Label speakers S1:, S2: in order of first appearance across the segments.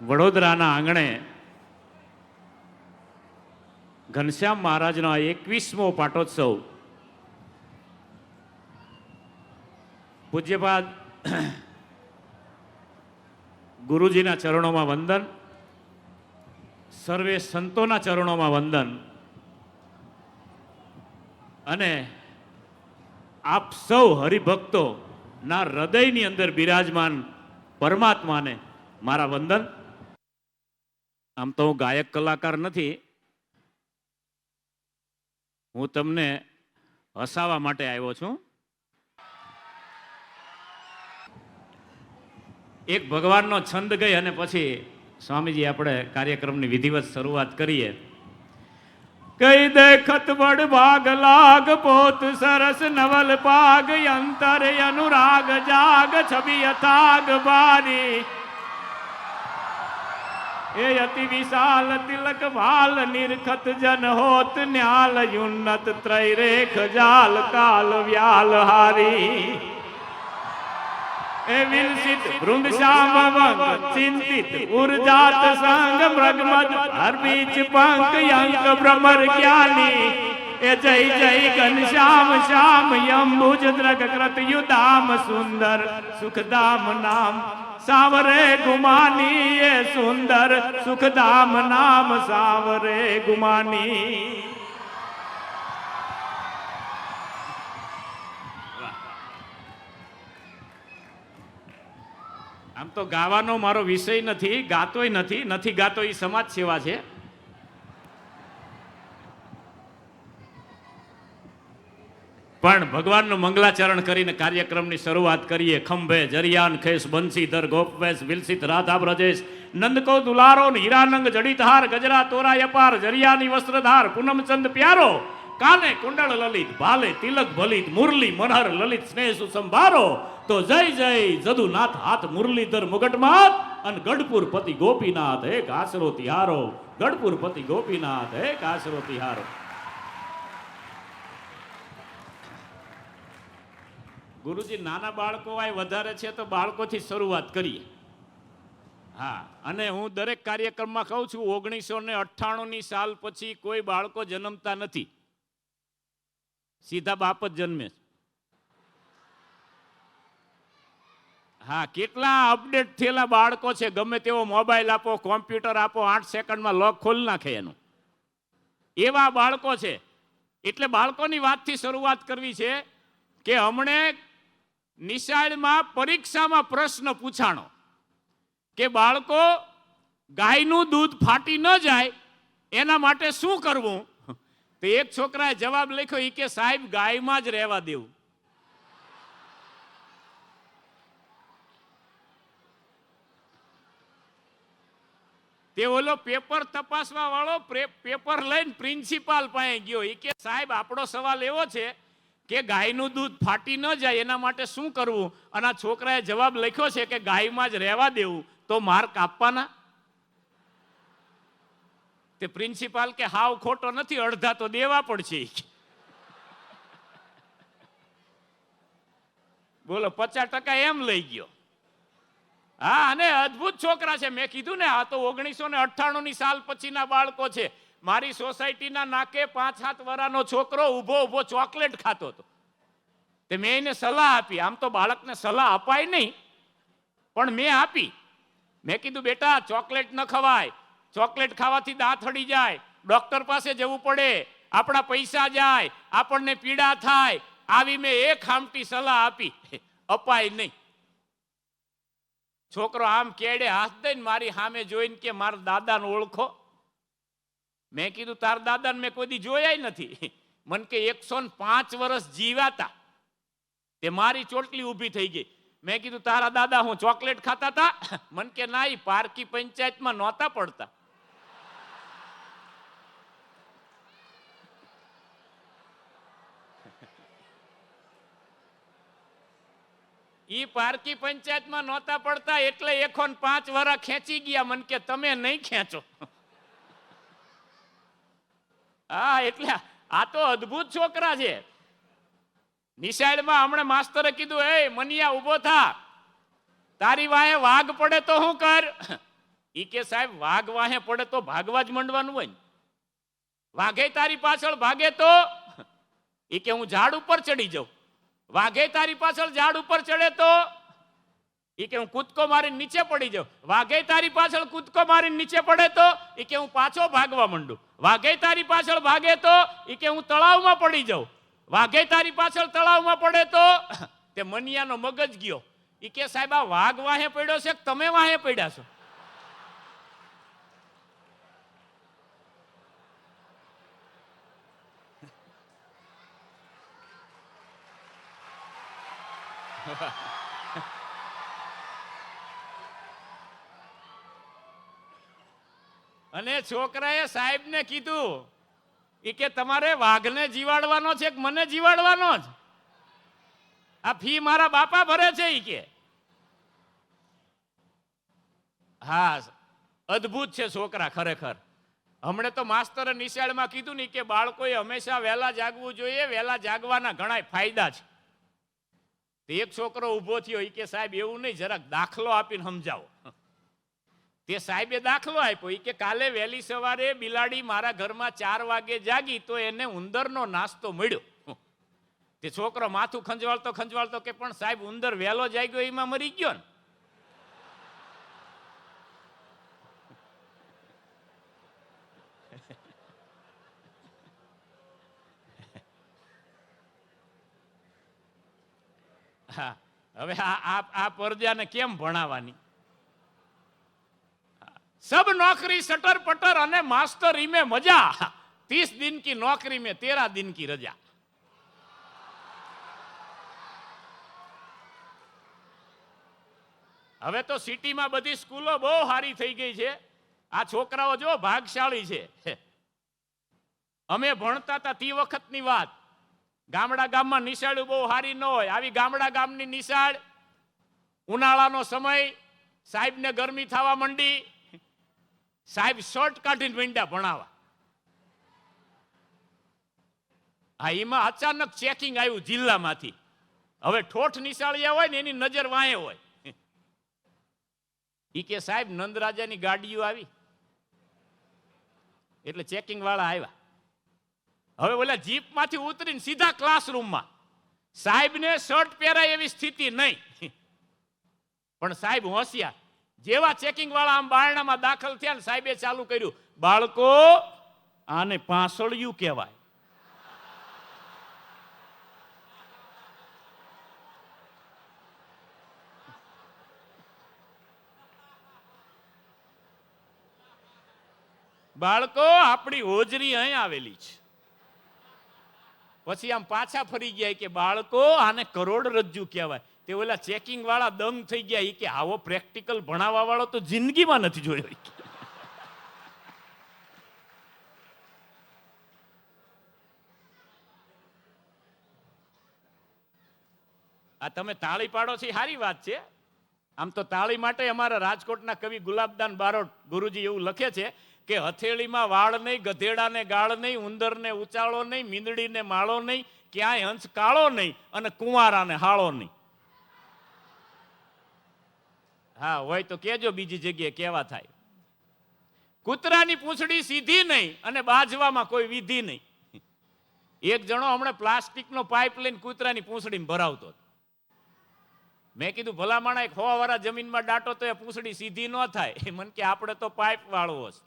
S1: વડોદરાના આંગણે ઘનશ્યામ મહારાજનો આ એકવીસમો પાટોત્સવ પૂજ્યપાદ ગુરુજીના ચરણોમાં વંદન, સર્વે સંતોના ચરણોમાં વંદન અને આપ સૌ હરિભક્તોના હૃદયની અંદર બિરાજમાન પરમાત્માને મારા વંદન. આમ તો હું ગાયક કલાકાર નથી. હું તમને હસાવા માટે આવ્યો છું. એક ભગવાનનો છંદ ગઈ અને પછી સ્વામીજી આપણે કાર્યક્રમની વિધિવત શરૂઆત કરીએ. કઈ દેખત વડ ભાગ લાગ પોત સરસ નવલ પાગ અંતર અનુરાગ જાગ, છબી અથાગ બારી. એ અતિ વિશાલ તિલક ભાલ નિરખત જન હોત ન્યાલ યુન્નત ત્રય રેખ જાલ, કાલ, વ્યાલ, હારી. એ વિલસિત વૃંદ શ્યામ ચિંતિત, ઉર્જાત સંગ મૃગમદ હર બીચ પંક અંક ભ્રમર જ્ઞાની. એ જય જય ઘનશ્યામ શ્યામ યંબુજ દ્રગ કૃત યુદામ સુંદર સુખદામ નામ. સાવરે ગુમાની એ સુંદર સુખદામ નામ સાવરે ગુમાની. આમ તો ગાવાનો મારો વિષય નથી, ગાતોય નથી નથી ગાતો એ સમાજ સેવા છે. પણ ભગવાનનું મંગલાચરણ કરીને કાર્યક્રમની શરૂઆત કરીએ. ખંભે જરિયાન, ખેસ બંસીધર ગોપવેશ વિલસિત, રાધા, બ્રજેશ, નંદકો, દુલારો, હીરાનંગ જડિતહાર ગજરા તોરા અપાર, જરિયાની વસ્ત્રધાર, પૂનમચંદ પ્યારો, કાને કુંડળ લલિત, ભાલે, તિલક, ભલિત, મુરલી, મનહર, લલિત, સ્નેહ, સુસંભારો, તો જય જય, જદુનાથ, હાથ મુરલીધર મુગટમાત, અને ગઢપુર પતિ ગોપીનાથ હે કાસરો તિહારો, ગઢપુર પતિ ગોપીનાથ હે કાસરો તિહારો. ગુરુજી, નાના બાળકો આય વધારે છે તો બાળકોથી શરૂઆત કરીએ. હા, અને હું દરેક કાર્યક્રમમાં કહું છું, ઓગણીસો ને અઠ્ઠાણુંની સાલ પછી કોઈ બાળકો જન્મતા નથી. સીધા બાપ જ જન્મે હા, કેટલા અપડેટ થયેલા બાળકો છે, ગમે તેવો મોબાઈલ આપો, કોમ્પ્યુટર આપો, આઠ સેકન્ડમાં લોક ખોલી નાખે એનું. એવા બાળકો છે. એટલે બાળકોની વાતથી શરૂઆત કરવી છે કે હમણે નિશાળમાં પરીક્ષામાં પ્રશ્ન પૂછાણો. કે બાળકો, ગાયનું દૂધ ફાટી ન જાય, એના માટે શું કરવું? તો એક છોકરાએ જવાબ લખ્યો એ કે, સાહેબ, ગાયમાં જ રહેવા દેવું. તે ઓલો પેપર તપાસવા વાળો પેપર લઈને પ્રિન્સિપાલ પાસે ગયો. એ કે, સાહેબ, આપણો સવાલ એવો છે કે ગાયનું દૂધ ફાટી ન જાય એના માટે શું કરવું? અને છોકરાએ જવાબ લખ્યો છે કે ગાયમાં જ રહેવા દેવું, તો માર્ક આપવાના તે પ્રિન્સિપાલ કે હાવ ખોટો નથી, અડધા તો દેવા પડશે. બોલો, પચાસ ટકા એમ લઈ ગયો. હા, અને અદ્ભુત છોકરા છે. મેં કીધું ને, આ તો ઓગણીસો ને અઠ્ઠાણું ની સાલ પછીના બાળકો છે. મારી સોસાયટીના નાકે પાંચ સાત વરાનો છોકરો ઊભો ઊભો ચોકલેટ ખાતો હતો. તે મેં એને સલાહ આપી. આમ તો બાળકને સલાહ અપાય નહીં, પણ મેં આપી. મેં કીધું, બેટા, ચોકલેટ ન ખવાય. ચોકલેટ ખાવાથી દાંત હડી જાય. ડોક્ટર પાસે જવું પડે. આપણા પૈસા જાય. આપણને પીડા થાય. આવી મેં એક હામટી સલાહ આપી. અપાય નહીં. છોકરો આમ કેડે હાથ દઈને મારી સામે જોઈને કે, મારા દાદાને ઓળખો. મેં કીધું, તાર દાદાને મેં કોઈ દી જોયા નથી. મન કે, એકસો પાંચ વર્ષ જીવાતા. તે મારી ચોટલી ઊભી થઈ ગઈ. મેં કીધું, તારા દાદા હું ચોકલેટ ખાતા હતા મન કે, ના એ પારકી પંચાયતમાં નહોતા પડતા. ઈ પારકી પંચાયતમાં નહોતા પડતા એટલે એકો પાંચ વરા ખેંચી ગયા. મન કે, તમે નહીં ખેંચો. હા, એટલે આ તો અદ્ભુત છોકરા છે. નિશાળમાં હમણાં માસ્તરે કીધું, એ, મનિયા, ઊભો થા. તારી વાહે વાઘ પડે તો શું કર. ઈ કે, સાહેબ, વાઘ વાહે પડે તો ભાગવા જ મંડવાનું હોય વાઘે તારી પાછળ ભાગે તો? ઈ કે, હું ઝાડ ઉપર ચડી જાઉં. વાઘે તારી પાછળ ઝાડ ઉપર ચડે તો? ઈ કે હું કૂદકો મારીને નીચે પડી જાઉં. વાઘે તારી પાછળ કૂદકો મારીને નીચે પડે તો? એ કે હું પાછો ભાગવા માંડું. વાઘે તારી પાછળ ભાગે તો? એ કે હું તળાવમાં પડી જાઉં. વાઘે તારી પાછળ તળાવમાં પડે તો? તે મનિયાનો મગજ ગયો. એ કે સાહેબ, આ વાઘ વાહે પડ્યો છે તમે વાહે પડ્યા છો? અને છોકરાએ સાહેબને કીધું એ કે તમારે વાઘને જીવાડવાનો છે કે મને જીવાડવાનો જ? આ ફી મારા બાપા ભરે છે એ કે. હા, અદ્ભુત છે છોકરા, ખરેખર. હમણે તો માસ્તરે નિશાળમાં કીધું ને કે, બાળકોએ હંમેશા વહેલા જાગવું જોઈએ, વહેલા જાગવાના ઘણા ફાયદા છે. એક છોકરો ઊભો થયો એ કે, સાહેબ, એવું નહીં, જરાક દાખલો આપીને સમજાવો. તે સાહેબે દાખલો આપ્યો. એ કે કાલે વહેલી સવારે બિલાડી મારા ઘરમાં ચાર વાગે જાગી તો એને ઉંદરનો નાસ્તો મળ્યો. તે છોકરો માથું ખંજવાળતો ખંજવાળતો કે પણ સાહેબ ઉંદર વહેલો જાગ્યો એમાં મરી ગયો ને. હવે આ આ પરજાને કેમ ભણાવવાની सब नौकरी सटर पटर અને मास्टर में मजा तीस दिन की नौकरी में तेरह दिन की रजा હવે તો સિટીમાં બધી સ્કૂલો બહુ સારી થઈ ગઈ છે આ છોકરાઓ જો ભાગશાળી છે અમે ભણતા હતા તે વખતની વાત ગામડા ગામમાં નિશાળ બહુ સારી ન હોય આવી ગામડા ગામની નિશાળ ઉનાળાનો સમય સાહેબને ગરમી થવા માંડી સાહેબ, શોર્ટ કાઢીને મીંડા ભણાવા હા, એમાં અચાનક ચેકિંગ આવ્યું જિલ્લામાંથી. હવે ઠોઠ નિશાળિયા હોય ને એની નજર વાંહે હોય. એ કે સાહેબ, નંદરાજાની ગાડીઓ આવી. એટલે ચેકિંગ વાળા આવ્યા. હવે ઓલા જીપમાંથી ઉતરીને સીધા ક્લાસરૂમમાં સાહેબને શર્ટ પહેરાય એવી સ્થિતિ નહીં. પણ સાહેબ હોશિયાર. જેવા ચેકિંગ વાળા આમ બારણામાં દાખલ થયા ને સાહેબે ચાલુ કર્યું, બાળકો, આને પાસળિયું કહેવાય. બાળકો, આપણી હોજરી અહીં આવેલી છે. પછી આમ પાછા ફરી ગયા કે, બાળકો, આને કરોડરજ્જુ કહેવાય. તે ઓલા ચેકિંગ વાળા દંગ થઈ ગયા એ કે આવો પ્રેક્ટિકલ ભણાવવા વાળો તો જિંદગીમાં નથી જોયો આ તમે તાળી પાડો છો સારી વાત છે. આમ તો તાળી માટે અમારા રાજકોટના કવિ ગુલાબદાન બારોટ ગુરુજી એવું લખે છે કે હથેળીમાં વાળ નહીં, ગધેડાને ગાળ નહીં, ઉંદરને ઉચાળો નહીં, મીંદડીને માળો નહીં, ક્યાંય હંસ કાળો નહીં અને કુંવારાને હાળો નહીં. હા, હોય તો કેજો બીજી જગ્યાએ કેવા થાય. કૂતરાની પૂંછડી સીધી નહીં અને બાજવામાં કોઈ વિધિ નહીં. એક જણો હમણાં પ્લાસ્ટિકનો પાઇપ લઈને કૂતરાની પૂંછડીમાં ભરાવતો મેં કીધું, ભલામણા, એક હવા વાળા જમીનમાં દાટો તો એ પૂંછડી સીધી ન થાય. એ મને કે, આપણે તો પાઇપ વાળવો છે.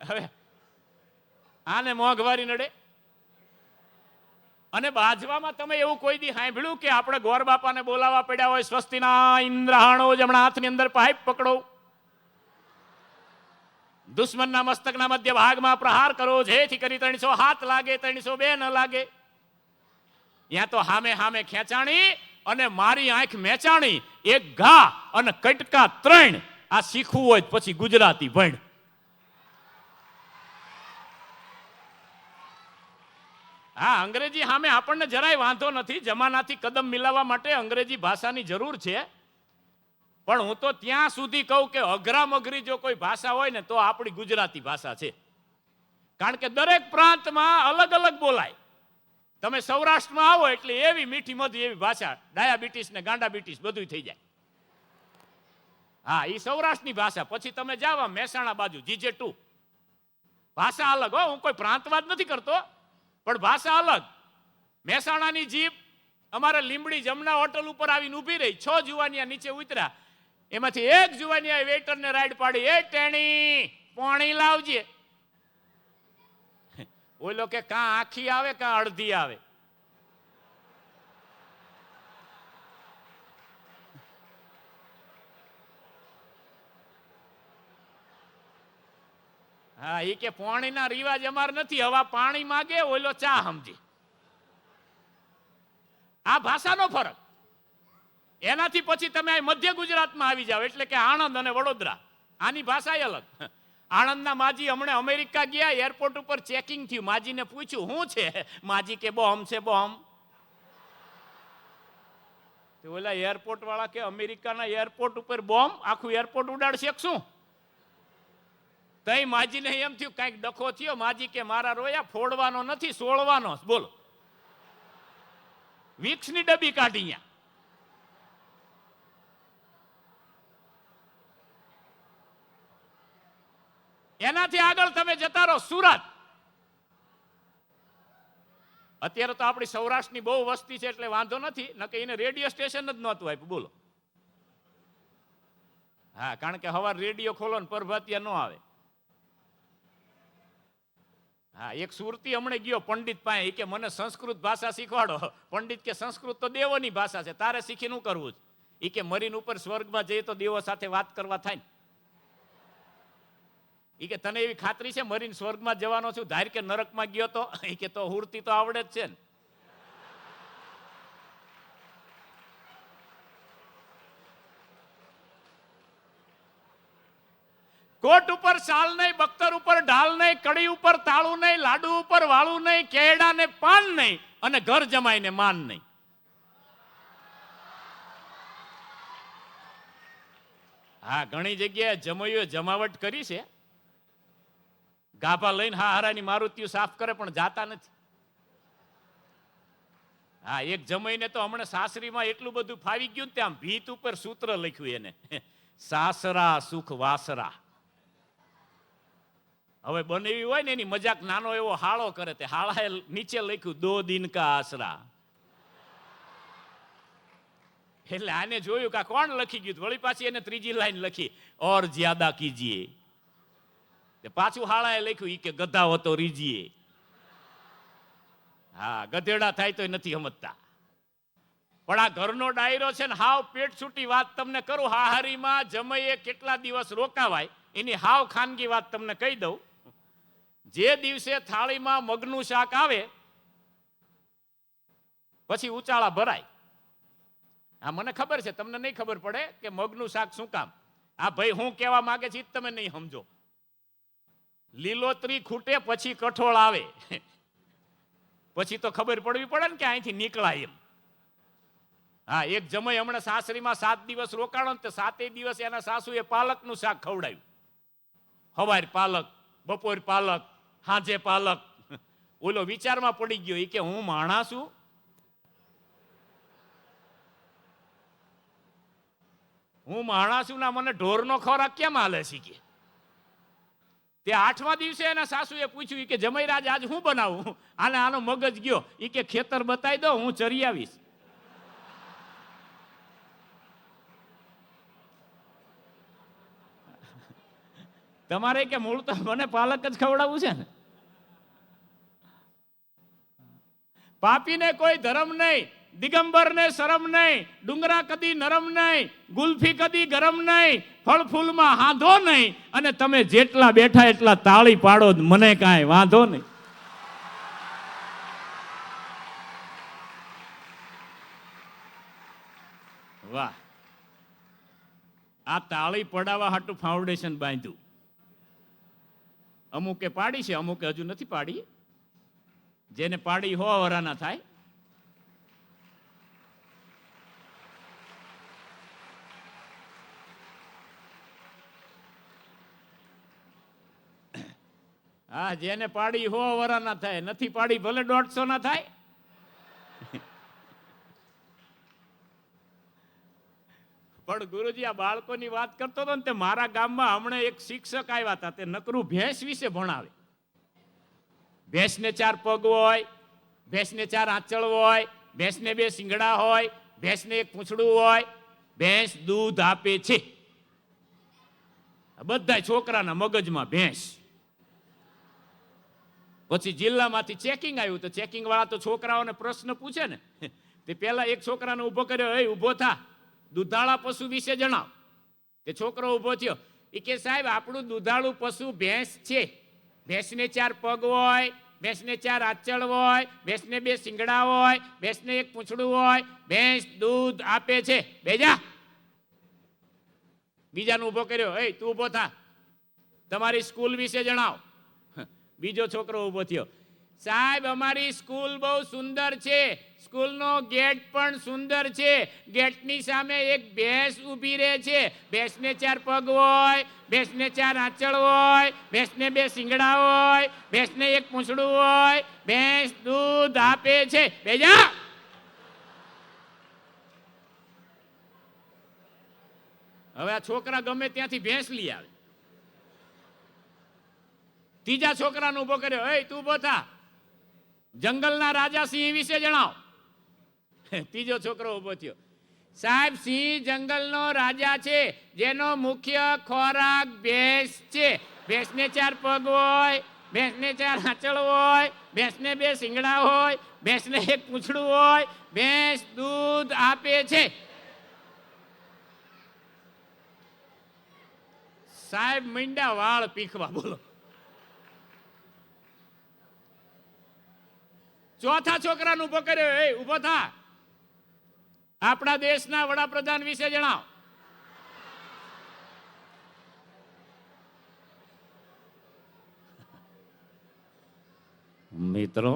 S1: હવે આને મોંઘવારી નડે? અને બાજવામાં તમે એવું કોઈ દી સાંભળ્યું કે આપણે ગોર બાપાને બોલાવવા પડ્યા હોય સ્વસ્તિના ઇન્દ્રહાણો જમણા હાથની અંદર પાઇપ પકડો? દુશ્મનના મસ્તકના મધ્ય ભાગમાં પ્રહાર કરો, જેથી કરી ત્રણસો હાથ લાગે, ત્રણસો બે ન લાગે. ત્યાં તો હામે હામે ખેંચાણી અને મારી આંખ મેચાણી, એક ઘા અને કટકા ત્રણ. આ શીખવું હોય પછી ગુજરાતી ભણ હા, અંગ્રેજી સામે આપણને જરાય વાંધો નથી. જમાનાથી કદમ મિલાવવા માટે અંગ્રેજી ભાષાની જરૂર છે. પણ હું તો ત્યાં સુધી કહું કે અઘરામ અઘરી જો કોઈ ભાષા હોય ને, તો આપણી ગુજરાતી ભાષા છે. કારણ કે દરેક પ્રાંતમાં અલગ અલગ બોલાય. તમે સૌરાષ્ટ્રમાં આવો એટલે એવી મીઠી મધી એવી ભાષા, ડાયાબિટીસ ને ગાંડાબિટીસ બધું થઈ જાય. હા એ સૌરાષ્ટ્રની ભાષા. પછી તમે જાઓ મહેસાણા બાજુ, જીજે ટુ. ભાષા અલગ હો, હું કોઈ પ્રાંતવાદ નથી કરતો. પણ ભાષા અલગ. મહેસાણાની જીપ અમારે લીંબડી જમના હોટલ ઉપર આવીને ઊભી રહી, છ જુવાનિયા નીચે ઉતર્યા. એમાંથી એક જુવાનિયાએ વેઇટરને રાઈડ પાડી, એ ટેણી, પાણી લાવજે. ઓલો કે, કાં આખી આવે, કાં અડધી આવે? હા એ કે પાણીના રિવાજ અમાર નથી. હવા પાણી માગે, ઓલો ચા સમજી. આ ભાષાનો ફરક. એનાથી પછી તમે મધ્ય ગુજરાતમાં આવી જાઓ, એટલે કે આણંદ અને વડોદરા. આની ભાષા અલગ. આણંદના માજી હમણે અમેરિકા ગયા, એરપોર્ટ ઉપર ચેકિંગ થયું. માજીને પૂછ્યું, શું છે? માજી કે, બોમ્બ છે, બોમ્બ. ઓલા એરપોર્ટ વાળા કે, અમેરિકાના એરપોર્ટ ઉપર બોમ્બ? આખું એરપોર્ટ ઉડાડશે શું? તઈ માજીને એમ થયું, કાંઈક ડખો થયો, માજી કે મારા રોયા, ફોડવાનો નથી, સોળવાનો. બોલો. વિક્ષની ડબ્બી કાઢી એનાથી આગળ તમે જતા રહો, સુરત. અત્યારે તો આપણી સૌરાષ્ટ્રની બહુ વસ્તી છે, એટલે વાંધો નથી નકે એને રેડિયો સ્ટેશન જ નહોતું આપ્યું. બોલો. હા, કારણ કે હવાર રેડિયો ખોલો ને પરભાતિયા ન આવે. હા, એક સુરતી હમણે ગયો પંડિત પાસે. કે, મને સંસ્કૃત ભાષા શીખવાડો. પંડિત કે, સંસ્કૃત તો દેવોની ભાષા છે, તારે શીખી શું કરવું જ એ કે, મરીન ઉપર સ્વર્ગમાં જઈએ તો દેવો સાથે વાત કરવા થાય ને. એ કે, તને એવી ખાતરી છે, મરીન સ્વર્ગમાં જવાનો છું? ધાર કે નરકમાં ગયો તો? એ કે, તો હુરતી તો આવડે જ છે ને. કોટ ઉપર શાલ નહીં બખ્તર ઉપર ઢાલ નહીં, કડી ઉપર તાળું નહીં, લાડુ ઉપર વાળું નહીં કેડા ને પાન નહીં અને ઘર જમાઈને માન નહીં. હા, ઘણી જગ્યાએ જમૈયો જમાવટ કરી છે. ગાભા લઈને હા હારાની મારુતિઓ સાફ કરે, પણ જાતા નથી. હા, એક જમઈને તો હમણાં સાસરીમાં એટલું બધું ફાવી ગયું ને, ત્યાં ભીત ઉપર સૂત્ર લખ્યું એને. સાસરા સુખ વાસરા. હવે બનેવી હોય ને એની મજાક નાનો એવો હાળો કરે તે હાળાએ નીચે લખ્યું, દો દિન કા આસરા એટલે આને જોયું કે કોણ લખી ગયું? વળી પાછી એને ત્રીજી લાઈન લખી, ઓર જ્યાદા કીજીએ. પાછું હાળાએ લખ્યું, ઈ કે ગધા હતો રીજીએ. હા, ગધેડા થાય તોય નથી સમજતા. પણ આ ઘરનો ડાયરો છે ને, હાવ પેટ છૂટી વાત તમને કરું, હાહારીમાં જમઈએ, કેટલા દિવસ રોકાવાય, એની હાવ ખાનગી વાત તમને કહી દઉં. જે દિવસે થાળીમાં મગનું શાક આવે, પછી ઉચાળા ભરાય. હા મને ખબર છે, તમને નહીં ખબર પડે કે મગનું શાક શું કામ? આ ભાઈ હું કહેવા માંગે છે તમે નહીં સમજો. લીલોતરી ખૂટે પછી કઠોળ આવે. પછી તો ખબર પડવી પડે ને કે અહીંથી નીકળાય એમ. હા, એક જમય હમણાં સાસરીમાં સાત દિવસ રોકાણો ને સાતેય દિવસ એના સાસુએ પાલકનું શાક ખવડાવ્યું. હવાર પાલક, બપોર પાલક હાંજે પાલક. ઓલો વિચારમાં પડી ગયો એ કે હું માણા છું? હું માણા છું ના મને ઢોરનો ખોરાક કેમ હાલે છે કે? તે આઠમા દિવસે એના સાસુએ પૂછ્યું કે જમૈરાજ, આજ હું બનાવું? આને આનો મગજ ગયો. એ કે ખેતર બતાવી દો, હું ચરી આવીશ. તમારે કે મૂળ તો મને પાલક જ ખવડાવવું છે ને? પાપીને કોઈ ધર્મ નહીં, દિગંબરને શરમ નહીં, ડુંગરા કદી નરમ નહીં, ગુલ્ફી કદી ગરમ નહીં, ફળ ફૂલમાં હાંધો નહીં, અને તમે જેટલા બેઠા એટલા તાળી પાડો મને કાંઈ વાંધો નહીં. વાહ. આ તાળી પડાવવા હાટું ફાઉન્ડેશન બાંધ્યું. અમુકે પાડી છે, અમુકે હજુ નથી પાડી. જેને પાડી હો વરાના થાય. હા, જેને પાડી હો વરાના થાય, નથી પાડી ભલે દોઢસો ના થાય. પણ ગુરુજી, આ બાળકોની વાત કરતો હતો ને, તે મારા ગામમાં હમણાં એક શિક્ષક આવ્યા હતા. તે નકરું ભેંસ વિશે ભણાવે. ભેંસને ચાર પગ હોય, ભેંસને ચાર આંચળ હોય, ભેંસને બે શિંગડા હોય, ભેંસને એક પૂંછડું હોય. ભેંસ દૂધ આપે છે. બધા છોકરાના મગજમાં ભેંસ. પછી જિલ્લામાંથી ચેકિંગ આવ્યું. તો ચેકિંગ વાળા તો છોકરાઓને પ્રશ્ન પૂછે ને. તે પહેલા એક છોકરાને ઊભો કર્યો, એ, ઊભો થા. દુધાળા પશુ વિશે જણાવ. કે છોકરો ઊભો થયો. એ કે સાહેબ, આપણું દુધાળું પશુ ભેંસ છે. ભેંસને ચાર પગ હોય, ભેંસને ચાર આચળ હોય, ભેંસને બે શિંગડા હોય, ભેંસને એક પૂંછડું હોય, ભેંસ દૂધ આપે છે. બેજા બીજાનો ઊભો કર્યો. એ, તું ઊભો થા. તમારી સ્કૂલ વિશે જણાવ. બીજો છોકરો ઊભો થયો. સાહેબ, અમારી સ્કૂલ બહુ સુંદર છે. સ્કૂલનો ગેટ પણ સુંદર છે. ગેટની સામે એક ભેંસ ઊભી રહે છે. ભેંસને ચાર પગ હોય, ભેંસને ચાર આંચળ હોય, ભેંસને બે શિંગડા હોય, ભેંસને એક પૂંછડું હોય, ભેંસ દૂધ આપે છે. બેજા! હવે આ છોકરા ગમે ત્યાંથી ભેંસ લઈ આવે. ત્રીજા છોકરાનો ઊભો કર્યો એ તું ઊભો થા. જંગલના રાજા સિંહ વિશે જણાવો. ત્રીજો છોકરો ઊભો થયો. સાહેબ, સિંહ જંગલનો રાજા છે, જેનો મુખ્ય ખોરાક ભેંસ છે. ભેંસને ચાર પગ હોય, ભેંસને ચાર આંચળ હોય, ભેંસને બે શિંગડા હોય, ભેંસને એક પૂંછડું હોય, ભેંસ દૂધ આપે છે. સાહેબ, મીંડા વાળ પીખવા બોલો. ચોથા છોકરાને ઊભો કર્યો, એ ઊભો થા. આપણા દેશના વડાપ્રધાન વિશે જણાવ. મિત્રો,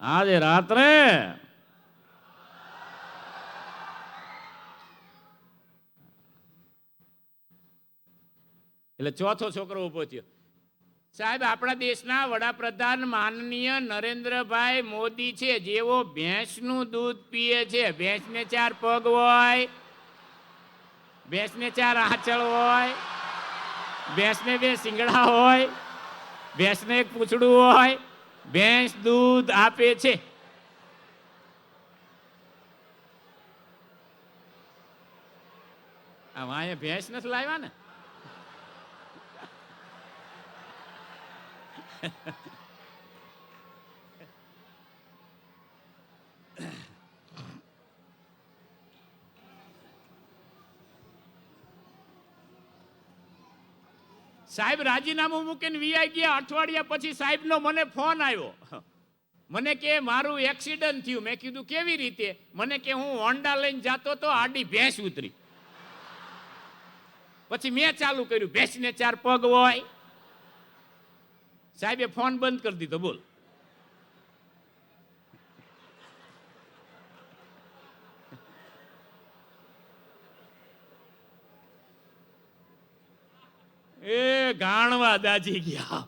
S1: આજે રાત્રે એટલે ચોથો છોકરો ઊભો થયો. સાહેબ, આપણા દેશના વડાપ્રધાન માનનીય નરેન્દ્રભાઈ મોદી છે, જેઓ ભેંસનું દૂધ પીએ છે. ભેંસને ચાર પગ હોય, ભેંસને ચાર આંચળ હોય, ભેંસને બે શિંગડા હોય, ભેંસને એક પૂંછડું હોય, ભેંસ દૂધ આપે છે. આ વાંહે ભેંસ નથી લાવ્યા ને? સાહેબ, રાજીનામું મૂકીને વીઆઈ ગયા અઠવાડિયા પછી સાહેબનો મને ફોન આવ્યો. મને કે, મારું એક્સિડન્ટ થયું. મેં કીધું, કેવી રીતે? મને કે, હું હોન્ડા લઈને જતો તો આડી ભેંસ ઉતરી. પછી મેં ચાલુ કર્યું, ભેંસને ચાર પગ હોય. સાહેબે ફોન બંધ કરી દીધો બોલ. એ ગાણવા દાજી ગયા.